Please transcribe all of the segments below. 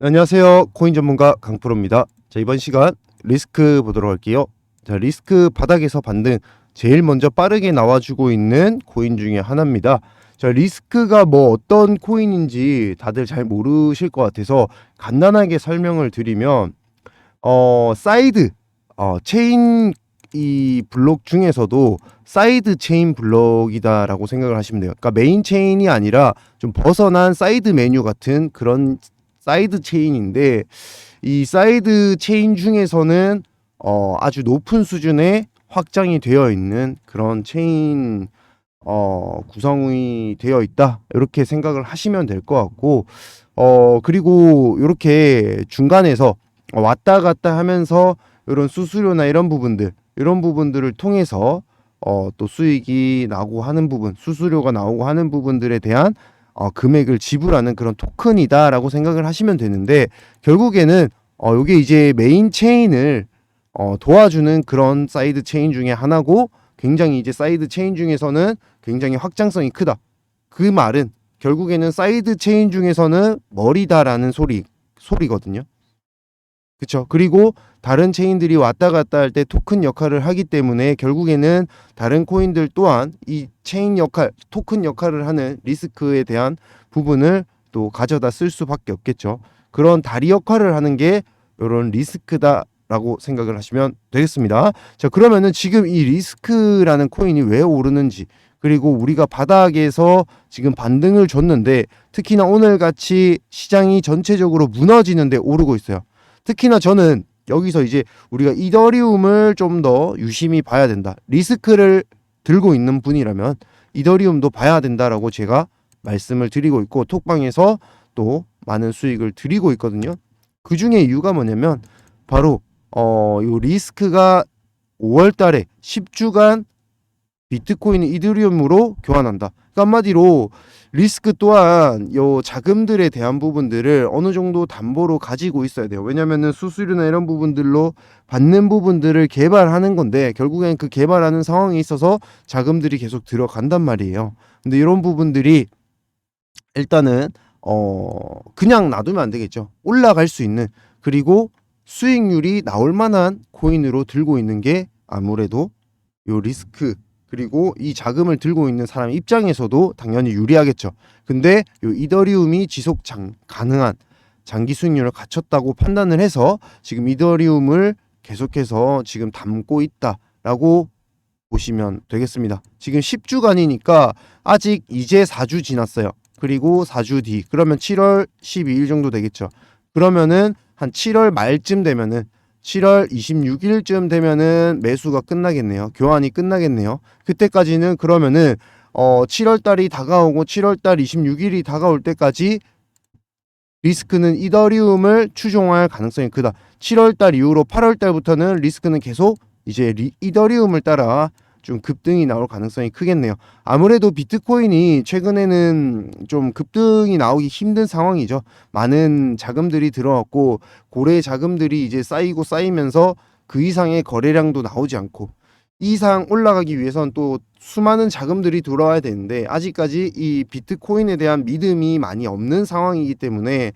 안녕하세요. 코인 전문가 강프로입니다. 자, 이번 시간 리스크 보도록 할게요. 자, 리스크 바닥에서 반등 제일 먼저 빠르게 나와주고 있는 코인 중에 하나입니다. 자, 리스크가 뭐 어떤 코인인지 다들 잘 모르실 것 같아서 간단하게 설명을 드리면 어, 사이드 어, 체인 이 블록 중에서도 사이드 체인 블록이다라고 생각을 하시면 돼요. 그러니까 메인 체인이 아니라 좀 벗어난 사이드 메뉴 같은 그런 사이드 체인인데 이 사이드 체인 중에서는 어, 아주 높은 수준의 확장이 되어 있는 그런 체인 어, 구성이 되어 있다. 이렇게 생각을 하시면 될 것 같고 어 그리고 이렇게 중간에서 왔다 갔다 하면서 이런 수수료나 이런 부분들 이런 부분들을 통해서 어, 또 수익이 나고 하는 부분 수수료가 나오고 하는 부분들에 대한 어, 금액을 지불하는 그런 토큰이다라고 생각을 하시면 되는데 결국에는 어, 이게 이제 메인 체인을 어, 도와주는 그런 사이드 체인 중에 하나고 굉장히 이제 사이드 체인 중에서는 굉장히 확장성이 크다. 그 말은 결국에는 사이드 체인 중에서는 머리다라는 소리 소리거든요. 그렇죠. 그리고 다른 체인들이 왔다 갔다 할 때 토큰 역할을 하기 때문에 결국에는 다른 코인들 또한 이 체인 역할, 토큰 역할을 하는 리스크에 대한 부분을 또 가져다 쓸 수밖에 없겠죠. 그런 다리 역할을 하는 게 이런 리스크다 라고 생각을 하시면 되겠습니다. 자, 그러면은 지금 이 리스크라는 코인이 왜 오르는지 그리고 우리가 바닥에서 지금 반등을 줬는데 특히나 오늘 같이 시장이 전체적으로 무너지는데 오르고 있어요. 특히나 저는 여기서 이제 우리가 이더리움을 좀 더 유심히 봐야 된다. 리스크를 들고 있는 분이라면 이더리움도 봐야 된다라고 제가 말씀을 드리고 있고 톡방에서 또 많은 수익을 드리고 있거든요. 그 중에 이유가 뭐냐면 바로 어, 요 리스크가 5월 달에 10주간 비트코인을 이더리움으로 교환한다. 그러니까 한마디로 리스크 또한 요 자금들에 대한 부분들을 어느 정도 담보로 가지고 있어야 돼요. 왜냐면은 수수료나 이런 부분들로 받는 부분들을 개발하는 건데 결국엔 그 개발하는 상황에 있어서 자금들이 계속 들어간단 말이에요. 근데 이런 부분들이 일단은 어 그냥 놔두면 안 되겠죠. 올라갈 수 있는 그리고 수익률이 나올 만한 코인으로 들고 있는 게 아무래도 요 리스크 그리고 이 자금을 들고 있는 사람 입장에서도 당연히 유리하겠죠. 근데 요 이더리움이 지속 장, 가능한 장기 수익률을 갖췄다고 판단을 해서 지금 이더리움을 계속해서 지금 담고 있다라고 보시면 되겠습니다. 지금 10주간이니까 아직 이제 4주 지났어요. 그리고 4주 뒤 그러면 7월 12일 정도 되겠죠. 그러면은 한 7월 말쯤 되면은 7월 26일쯤 되면은 매수가 끝나겠네요. 교환이 끝나겠네요. 그때까지는 그러면은 어 7월 달이 다가오고 7월 달 26일이 다가올 때까지 리스크는 이더리움을 추종할 가능성이 크다. 7월 달 이후로 8월 달부터는 리스크는 계속 이제 리, 이더리움을 따라 좀 급등이 나올 가능성이 크겠네요. 아무래도 비트코인이 최근에는 좀 급등이 나오기 힘든 상황이죠. 많은 자금들이 들어왔고 고래 자금들이 이제 쌓이고 쌓이면서 그 이상의 거래량도 나오지 않고 이상 올라가기 위해선 또 수많은 자금들이 들어와야 되는데 아직까지 이 비트코인에 대한 믿음이 많이 없는 상황이기 때문에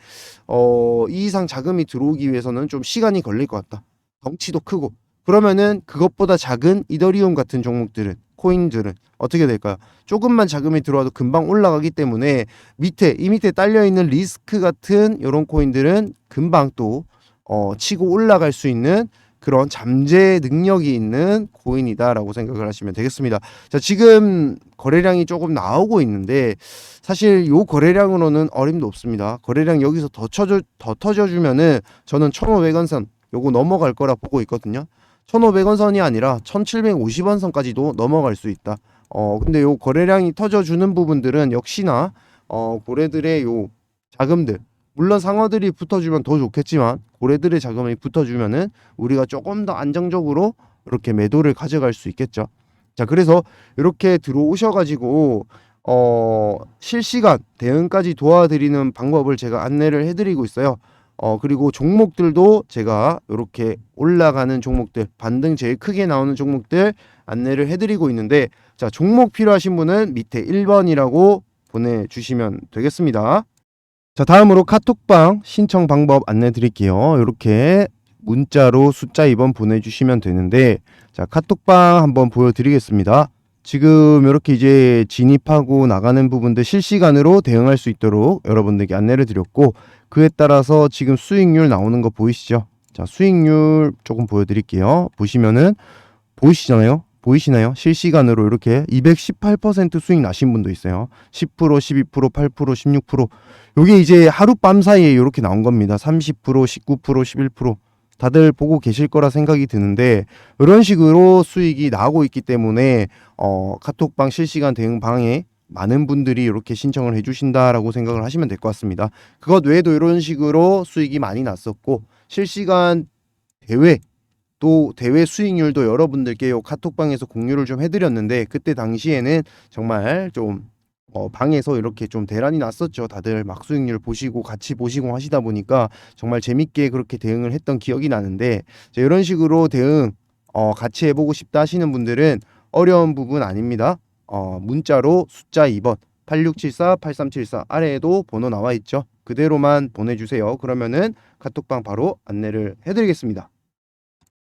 어, 이 이상 자금이 들어오기 위해서는 좀 시간이 걸릴 것 같다. 덩치도 크고 그러면은 그것보다 작은 이더리움 같은 종목들은 코인들은 어떻게 될까요? 조금만 자금이 들어와도 금방 올라가기 때문에 밑에 이 밑에 딸려 있는 리스크 같은 이런 코인들은 금방 또 어, 치고 올라갈 수 있는 그런 잠재 능력이 있는 코인이다라고 생각을 하시면 되겠습니다. 자, 지금 거래량이 조금 나오고 있는데 사실 요 거래량으로는 어림도 없습니다. 거래량 여기서 더 쳐져 더 터져 주면은 저는 1,500원 선 요거 넘어갈 거라 보고 있거든요. 1,500원 선이 아니라 1,750원 선까지도 넘어갈 수 있다. 어, 근데 요 거래량이 터져주는 부분들은 역시나 어, 고래들의 요 자금들 물론 상어들이 붙어주면 더 좋겠지만 고래들의 자금이 붙어주면은 우리가 조금 더 안정적으로 이렇게 매도를 가져갈 수 있겠죠. 자, 그래서 이렇게 들어오셔가지고 어, 실시간 대응까지 도와드리는 방법을 제가 안내를 해드리고 있어요. 어 그리고 종목들도 제가 이렇게 올라가는 종목들 반등 제일 크게 나오는 종목들 안내를 해드리고 있는데 자 종목 필요하신 분은 밑에 1번이라고 보내주시면 되겠습니다. 자, 다음으로 카톡방 신청 방법 안내 드릴게요. 이렇게 문자로 숫자 2번 보내주시면 되는데, 자, 카톡방 한번 보여드리겠습니다. 지금 이렇게 이제 진입하고 나가는 부분들 실시간으로 대응할 수 있도록 여러분들께 안내를 드렸고, 그에 따라서 지금 수익률 나오는 거 보이시죠? 자, 수익률 조금 보여드릴게요. 보시면은, 보이시잖아요? 보이시나요? 실시간으로 이렇게 218% 수익 나신 분도 있어요. 10%, 12%, 8%, 16%. 요게 이제 하룻밤 사이에 이렇게 나온 겁니다. 30%, 19%, 11%. 다들 보고 계실 거라 생각이 드는데 이런 식으로 수익이 나오고 있기 때문에 어, 카톡방 실시간 대응 방에 많은 분들이 이렇게 신청을 해주신다라고 생각을 하시면 될 것 같습니다. 그것 외에도 이런 식으로 수익이 많이 났었고 실시간 대회 또 대회 수익률도 여러분들께 요 카톡방에서 공유를 좀 해드렸는데 그때 당시에는 정말 좀 어, 방에서 이렇게 좀 대란이 났었죠. 다들 막 수익률 보시고 같이 보시고 하시다 보니까 정말 재밌게 그렇게 대응을 했던 기억이 나는데 자, 이런 식으로 대응 어, 같이 해보고 싶다 하시는 분들은 어려운 부분 아닙니다. 어, 문자로 숫자 2번 8674-8374 아래에도 번호 나와 있죠. 그대로만 보내주세요. 그러면은 카톡방 바로 안내를 해드리겠습니다.